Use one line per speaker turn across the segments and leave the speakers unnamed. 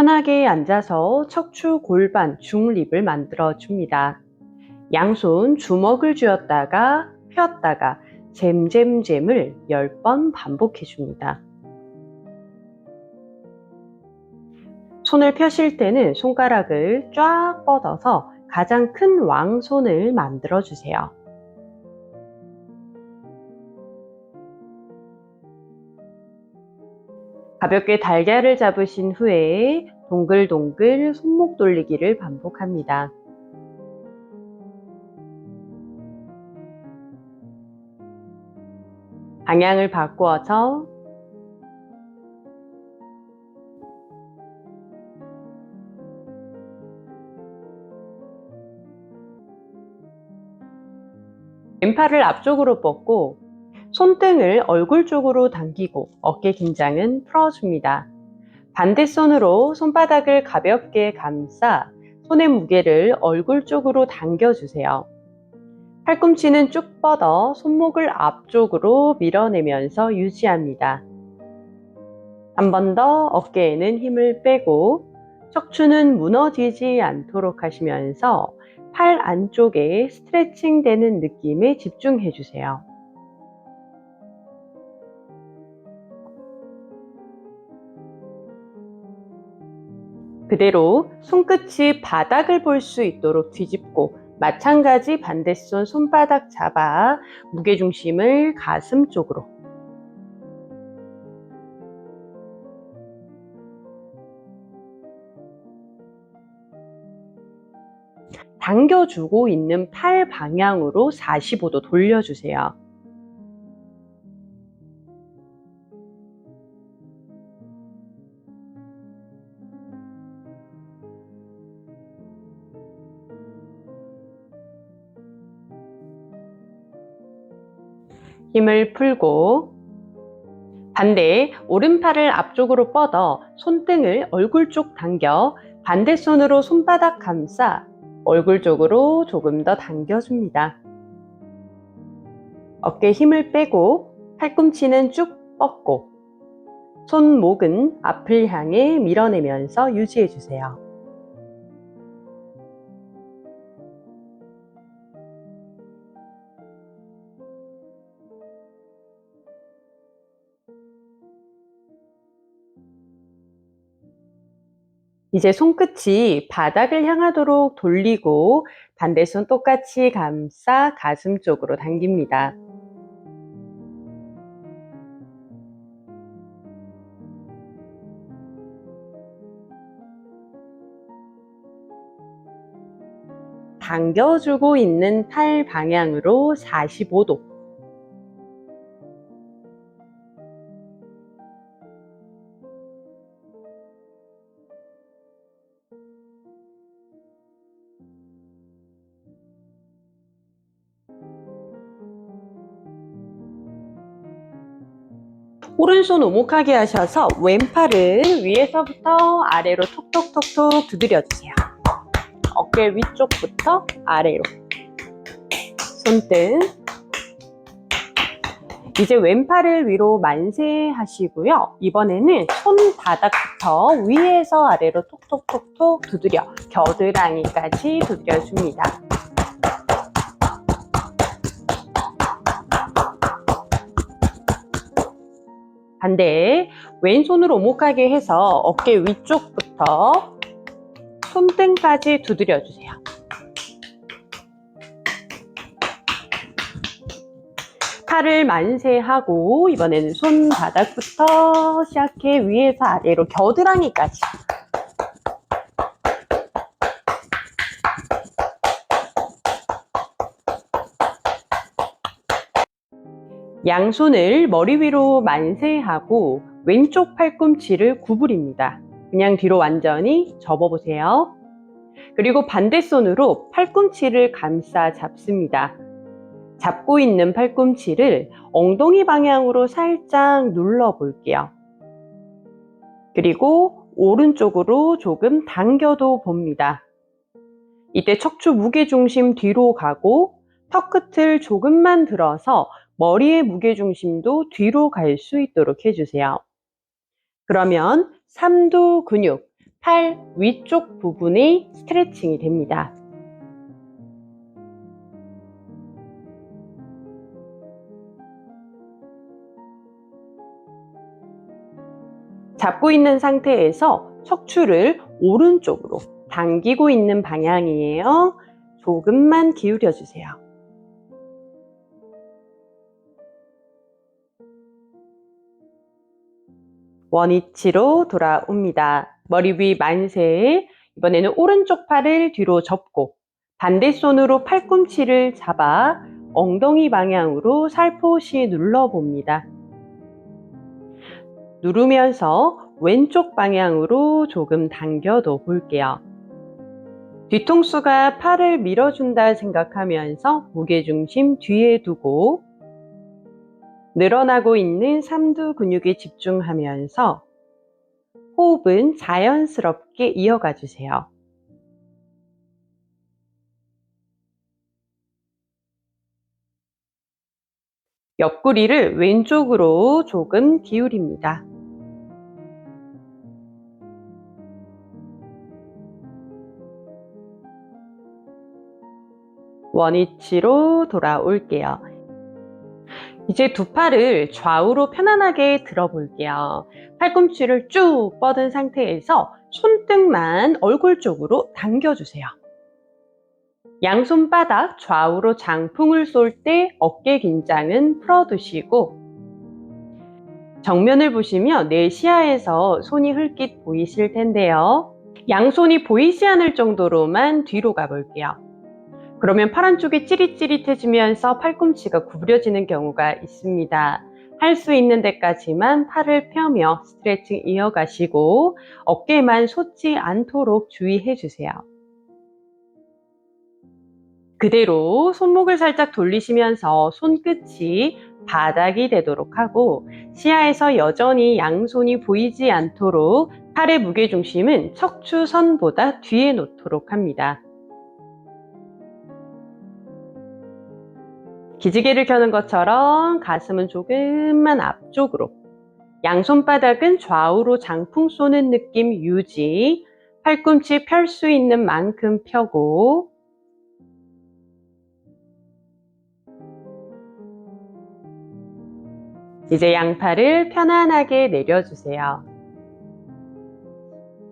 편하게 앉아서 척추 골반 중립을 만들어 줍니다. 양손 주먹을 쥐었다가 폈다가 잼잼잼을 10번 반복해 줍니다. 손을 펴실 때는 손가락을 쫙 뻗어서 가장 큰 왕손을 만들어 주세요. 가볍게 달걀을 잡으신 후에 동글동글 손목 돌리기를 반복합니다. 방향을 바꾸어서 왼팔을 앞쪽으로 뻗고 손등을 얼굴 쪽으로 당기고 어깨 긴장은 풀어줍니다. 반대손으로 손바닥을 가볍게 감싸 손의 무게를 얼굴 쪽으로 당겨주세요. 팔꿈치는 쭉 뻗어 손목을 앞쪽으로 밀어내면서 유지합니다. 한 번 더 어깨에는 힘을 빼고 척추는 무너지지 않도록 하시면서 팔 안쪽에 스트레칭 되는 느낌에 집중해 주세요. 그대로 손끝이 바닥을 볼 수 있도록 뒤집고 마찬가지 반대손 손바닥 잡아 무게중심을 가슴 쪽으로 당겨주고 있는 팔 방향으로 45도 돌려주세요. 힘을 풀고 반대 오른팔을 앞쪽으로 뻗어 손등을 얼굴 쪽 당겨 반대 손으로 손바닥 감싸 얼굴 쪽으로 조금 더 당겨줍니다. 어깨 힘을 빼고 팔꿈치는 쭉 뻗고 손목은 앞을 향해 밀어내면서 유지해 주세요. 이제 손끝이 바닥을 향하도록 돌리고 반대손 똑같이 감싸 가슴 쪽으로 당깁니다. 당겨주고 있는 팔 방향으로 45도 오른손 오목하게 하셔서 왼팔을 위에서부터 아래로 톡톡톡톡 두드려 주세요. 어깨 위쪽부터 아래로. 손등. 이제 왼팔을 위로 만세 하시고요. 이번에는 손바닥부터 위에서 아래로 톡톡톡톡 두드려 겨드랑이까지 두드려 줍니다. 반대 왼손으로 오목하게 해서 어깨 위쪽부터 손등까지 두드려 주세요. 팔을 만세하고 이번에는 손바닥부터 시작해 위에서 아래로 겨드랑이까지 양손을 머리 위로 만세하고 왼쪽 팔꿈치를 구부립니다. 그냥 뒤로 완전히 접어보세요. 그리고 반대손으로 팔꿈치를 감싸 잡습니다. 잡고 있는 팔꿈치를 엉덩이 방향으로 살짝 눌러 볼게요. 그리고 오른쪽으로 조금 당겨도 봅니다. 이때 척추 무게 중심 뒤로 가고 턱 끝을 조금만 들어서 머리의 무게중심도 뒤로 갈 수 있도록 해주세요. 그러면 삼두 근육, 팔 위쪽 부분의 스트레칭이 됩니다. 잡고 있는 상태에서 척추를 오른쪽으로 당기고 있는 방향이에요. 조금만 기울여 주세요. 원위치로 돌아옵니다. 머리 위 만세. 이번에는 오른쪽 팔을 뒤로 접고 반대 손으로 팔꿈치를 잡아 엉덩이 방향으로 살포시 눌러봅니다. 누르면서 왼쪽 방향으로 조금 당겨도 볼게요. 뒤통수가 팔을 밀어준다 생각하면서 무게중심 뒤에 두고 늘어나고 있는 삼두 근육에 집중하면서 호흡은 자연스럽게 이어가 주세요. 옆구리를 왼쪽으로 조금 기울입니다. 원위치로 돌아올게요. 이제 두 팔을 좌우로 편안하게 들어볼게요. 팔꿈치를 쭉 뻗은 상태에서 손등만 얼굴 쪽으로 당겨주세요. 양손바닥 좌우로 장풍을 쏠 때 어깨 긴장은 풀어두시고 정면을 보시면 내 시야에서 손이 흘끗 보이실 텐데요. 양손이 보이지 않을 정도로만 뒤로 가볼게요. 그러면 팔 한쪽이 찌릿찌릿해지면서 팔꿈치가 구부려지는 경우가 있습니다. 할 수 있는 데까지만 팔을 펴며 스트레칭 이어가시고 어깨만 솟지 않도록 주의해 주세요. 그대로 손목을 살짝 돌리시면서 손끝이 바닥이 되도록 하고 시야에서 여전히 양손이 보이지 않도록 팔의 무게중심은 척추선보다 뒤에 놓도록 합니다. 기지개를 켜는 것처럼 가슴은 조금만 앞쪽으로 양손바닥은 좌우로 장풍 쏘는 느낌 유지 팔꿈치 펼 수 있는 만큼 펴고 이제 양팔을 편안하게 내려주세요.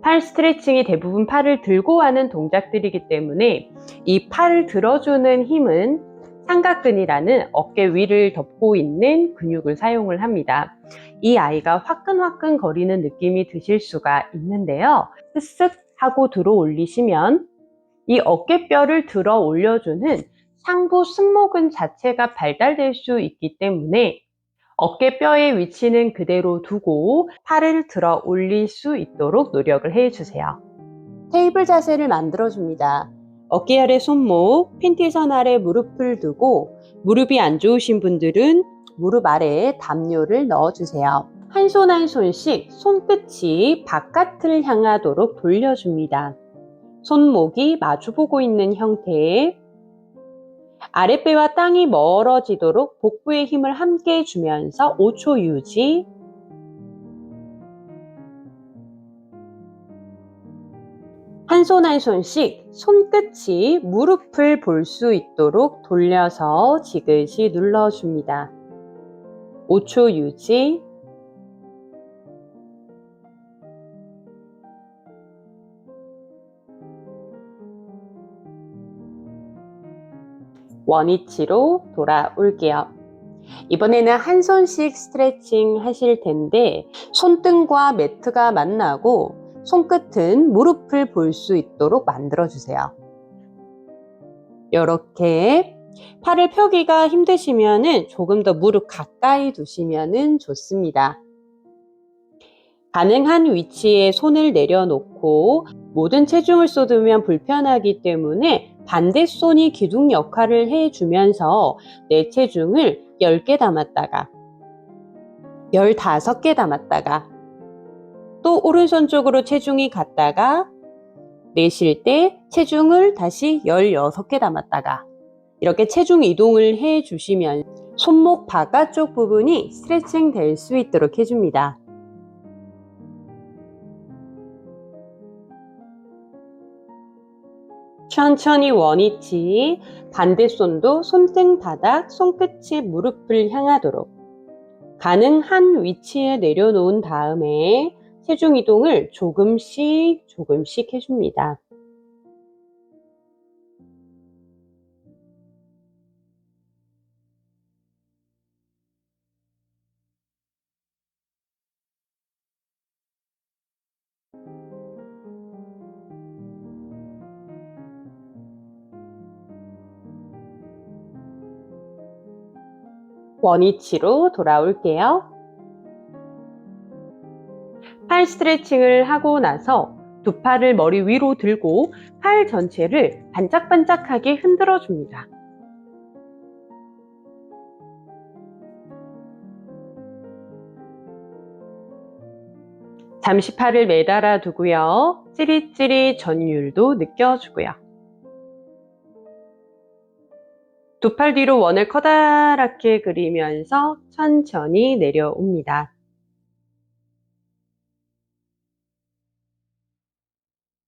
팔 스트레칭이 대부분 팔을 들고 하는 동작들이기 때문에 이 팔을 들어주는 힘은 삼각근이라는 어깨 위를 덮고 있는 근육을 사용을 합니다. 이 아이가 화끈화끈 거리는 느낌이 드실 수가 있는데요. 쓱쓱 하고 들어 올리시면 이 어깨뼈를 들어 올려주는 상부 승모근 자체가 발달될 수 있기 때문에 어깨뼈의 위치는 그대로 두고 팔을 들어 올릴 수 있도록 노력을 해주세요. 테이블 자세를 만들어줍니다. 어깨 아래 손목, 팬티선 아래 무릎을 두고 무릎이 안 좋으신 분들은 무릎 아래에 담요를 넣어주세요. 한 손 한 손씩 손끝이 바깥을 향하도록 돌려줍니다. 손목이 마주보고 있는 형태의 아랫배와 땅이 멀어지도록 복부의 힘을 함께 주면서 5초 유지 손 한 손씩 손끝이 무릎을 볼 수 있도록 돌려서 지그시 눌러줍니다. 5초 유지 원위치로 돌아올게요. 이번에는 한 손씩 스트레칭 하실 텐데 손등과 매트가 만나고 손끝은 무릎을 볼 수 있도록 만들어 주세요. 이렇게 팔을 펴기가 힘드시면 조금 더 무릎 가까이 두시면 좋습니다. 가능한 위치에 손을 내려놓고 모든 체중을 쏟으면 불편하기 때문에 반대 손이 기둥 역할을 해주면서 내 체중을 10개 담았다가 15개 담았다가 또 오른손 쪽으로 체중이 갔다가 내쉴 때 체중을 다시 16개 담았다가 이렇게 체중 이동을 해 주시면 손목 바깥쪽 부분이 스트레칭 될 수 있도록 해줍니다. 천천히 원위치, 반대손도 손등 바닥, 손끝이 무릎을 향하도록 가능한 위치에 내려놓은 다음에 체중 이동을 조금씩 조금씩 해줍니다. 원위치로 돌아올게요. 팔 스트레칭을 하고 나서 두 팔을 머리 위로 들고 팔 전체를 반짝반짝하게 흔들어 줍니다. 잠시 팔을 매달아 두고요. 찌릿찌릿 전율도 느껴주고요. 두 팔 뒤로 원을 커다랗게 그리면서 천천히 내려옵니다.